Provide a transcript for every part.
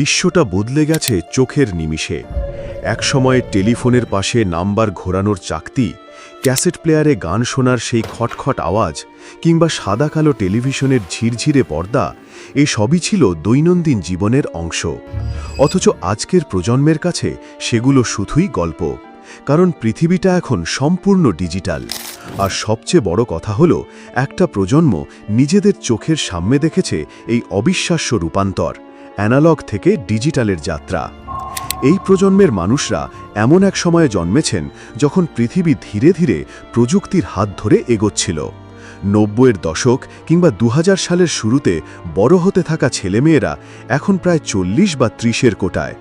বিশ্বটা বদলে গেছে চোখের নিমিষে। একসময়ে টেলিফোনের পাশে নাম্বার ঘোরানোর চাকতি, ক্যাসেট প্লেয়ারে গান শোনার সেই খটখট আওয়াজ, কিংবা সাদা কালো টেলিভিশনের ঝিরঝিরে পর্দা, এ সবই ছিল দৈনন্দিন জীবনের অংশ। অথচ আজকের প্রজন্মের কাছে সেগুলো শুধুই গল্প, কারণ পৃথিবীটা এখন সম্পূর্ণ ডিজিটাল। আর সবচেয়ে বড় কথা হলো, একটা প্রজন্ম নিজেদের চোখের সামনে দেখেছে এই অবিশ্বাস্য রূপান্তর। অ্যানালগ থেকে ডিজিটালের যাত্রা। এই প্রজন্মের মানুষরা এমন এক সময়ে জন্মেছেন যখন পৃথিবী ধীরে ধীরে প্রযুক্তির হাত ধরে এগোচ্ছিল। নব্বইয়ের দশক কিংবা দু হাজার সালের শুরুতে বড় হতে থাকা ছেলেমেয়েরা এখন প্রায় চল্লিশ বা ত্রিশের কোটায়।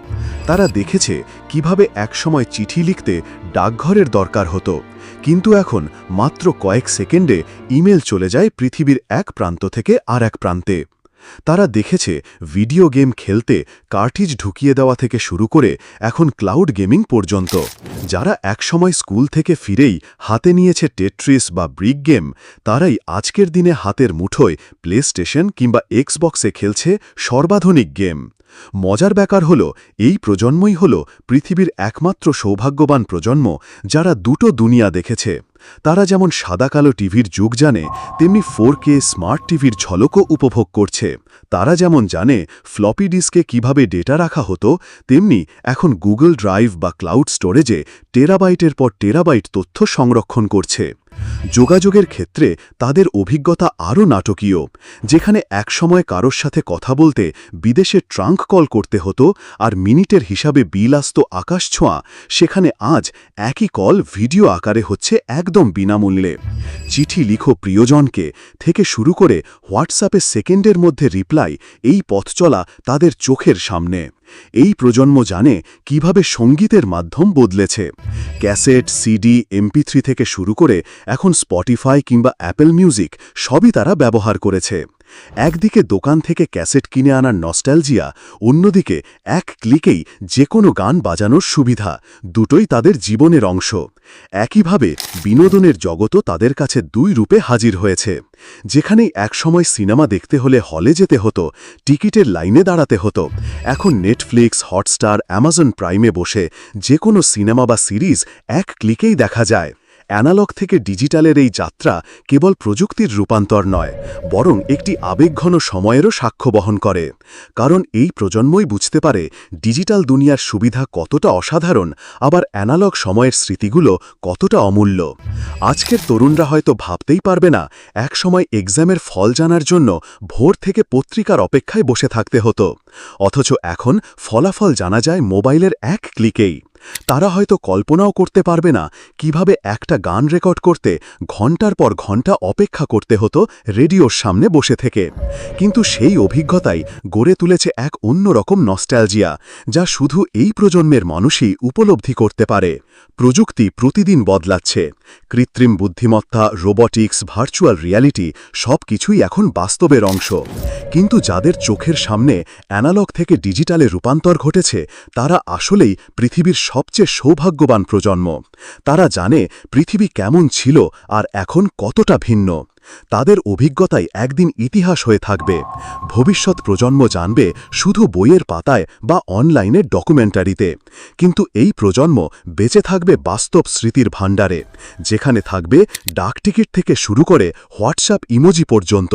তারা দেখেছে কীভাবে একসময় চিঠি লিখতে ডাকঘরের দরকার হতো, কিন্তু এখন মাত্র কয়েক সেকেন্ডে ইমেল চলে যায় পৃথিবীর এক প্রান্ত থেকে আর এক প্রান্তে। তারা দেখেছে ভিডিও গেম খেলতে কার্টিজ ঢুকিয়ে দেওয়া থেকে শুরু করে এখন ক্লাউড গেমিং পর্যন্ত। যারা একসময় স্কুল থেকে ফিরেই হাতে নিয়েছে টেট্রিস বা ব্রিক গেম, তারাই আজকের দিনে হাতের মুঠোয় প্লে স্টেশন কিংবা এক্সবক্সে খেলছে সর্বাধুনিক গেম। মজার ব্যাপার হল, এই প্রজন্মই হল পৃথিবীর একমাত্র সৌভাগ্যবান প্রজন্ম যারা দুটো দুনিয়া দেখেছে। তারা যেমন সাদা কালো টিভির যুগ জানে, তেমনি ফোর কে স্মার্ট টিভির ঝলকও উপভোগ করছে। তারা যেমন জানে, ফ্লপি ডিস্কে কীভাবে ডেটা রাখা হতো, তেমনি এখন গুগল ড্রাইভ বা ক্লাউড স্টোরেজে টেরাবাইটের পর টেরাবাইট তথ্য সংরক্ষণ করছে। যোগাযোগের ক্ষেত্রে তাদের অভিজ্ঞতা আরও নাটকীয়, যেখানে একসময় কারোর সাথে কথা বলতে বিদেশে ট্রাঙ্ক কল করতে হতো আর মিনিটের হিসাবে বিল আসত আকাশ ছোঁয়া, সেখানে আজ একই কল ভিডিও আকারে হচ্ছে একদম বিনামূল্যে। চিঠি লিখো প্রিয়জনকে থেকে শুরু করে হোয়াটসঅ্যাপে সেকেন্ডের মধ্যে রিপ্লাই এই পথ চলা তাদের চোখের সামনে। এই প্রজন্ম জানে কীভাবে সঙ্গীতের মাধ্যম বদলেছে। ক্যাসেট, সিডি, এমপি থেকে শুরু করে এখন স্পটিফাই কিংবা অ্যাপেল মিউজিক সবই তারা ব্যবহার করেছে। একদিকে দোকান থেকে ক্যাসেট কিনে আনার নস্টালজিয়া, অন্যদিকে এক ক্লিকেই যে কোনো গান বাজানোর সুবিধা, দুটোই তাদের জীবনের অংশ। একইভাবে বিনোদনের জগতও তাদের কাছে দুই রূপে হাজির হয়েছে। যেখানেই একসময় সিনেমা দেখতে হলে হলে যেতে হতো, টিকিটের লাইনে দাঁড়াতে হতো। এখন নেটফ্লিক্স হটস্টার অ্যামাজন প্রাইমে বসে যে কোনো সিনেমা বা সিরিজ এক ক্লিকেই দেখা যায়। অ্যানালগ থেকে ডিজিটালের এই যাত্রা কেবল প্রযুক্তির রূপান্তর নয়, বরং একটি আবেগঘন সময়েরও সাক্ষ্য বহন করে। কারণ এই প্রজন্মই বুঝতে পারে ডিজিটাল দুনিয়ার সুবিধা কতটা অসাধারণ, আবার অ্যানালগ সময়ের স্মৃতিগুলো কতটা অমূল্য। আজকের তরুণরা হয়তো ভাবতেই পারবে না এক সময় এক্সামের ফল জানার জন্য ভোর থেকে পত্রিকার অপেক্ষায় বসে থাকতে হতো। অথচ এখন ফলাফল জানা যায় মোবাইলের এক ক্লিকেই। তারা হয়তো কল্পনাও করতে পারবে না কীভাবে একটা গান রেকর্ড করতে ঘণ্টার পর ঘণ্টা অপেক্ষা করতে হতো রেডিওর সামনে বসে থেকে। কিন্তু সেই অভিজ্ঞতাই গড়ে তুলেছে এক অন্যরকম নস্ট্যালজিয়া যা শুধু এই প্রজন্মের মানুষই উপলব্ধি করতে পারে। প্রযুক্তি প্রতিদিন বদলাচ্ছে। কৃত্রিম বুদ্ধিমত্তা, রোবটিক্স, ভার্চুয়াল রিয়ালিটি সব কিছুই এখন বাস্তবের অংশ। কিন্তু যাদের চোখের সামনে অ্যানালগ থেকে ডিজিটালে রূপান্তর ঘটেছে, তারা আসলেই পৃথিবীর সবচেয়ে সৌভাগ্যবান প্রজন্ম। তারা জানে পৃথিবী কেমন ছিল আর এখন কতটা ভিন্ন। তাদের অভিজ্ঞতাই একদিন ইতিহাস হয়ে থাকবে। ভবিষ্যৎ প্রজন্ম জানবে শুধু বইয়ের পাতায় বা অনলাইনে ডকুমেন্টারিতে। কিন্তু এই প্রজন্ম বেঁচে থাকবে বাস্তব স্মৃতির ভাণ্ডারে, যেখানে থাকবে ডাকটিকিট থেকে শুরু করে হোয়াটসঅ্যাপ ইমোজি পর্যন্ত।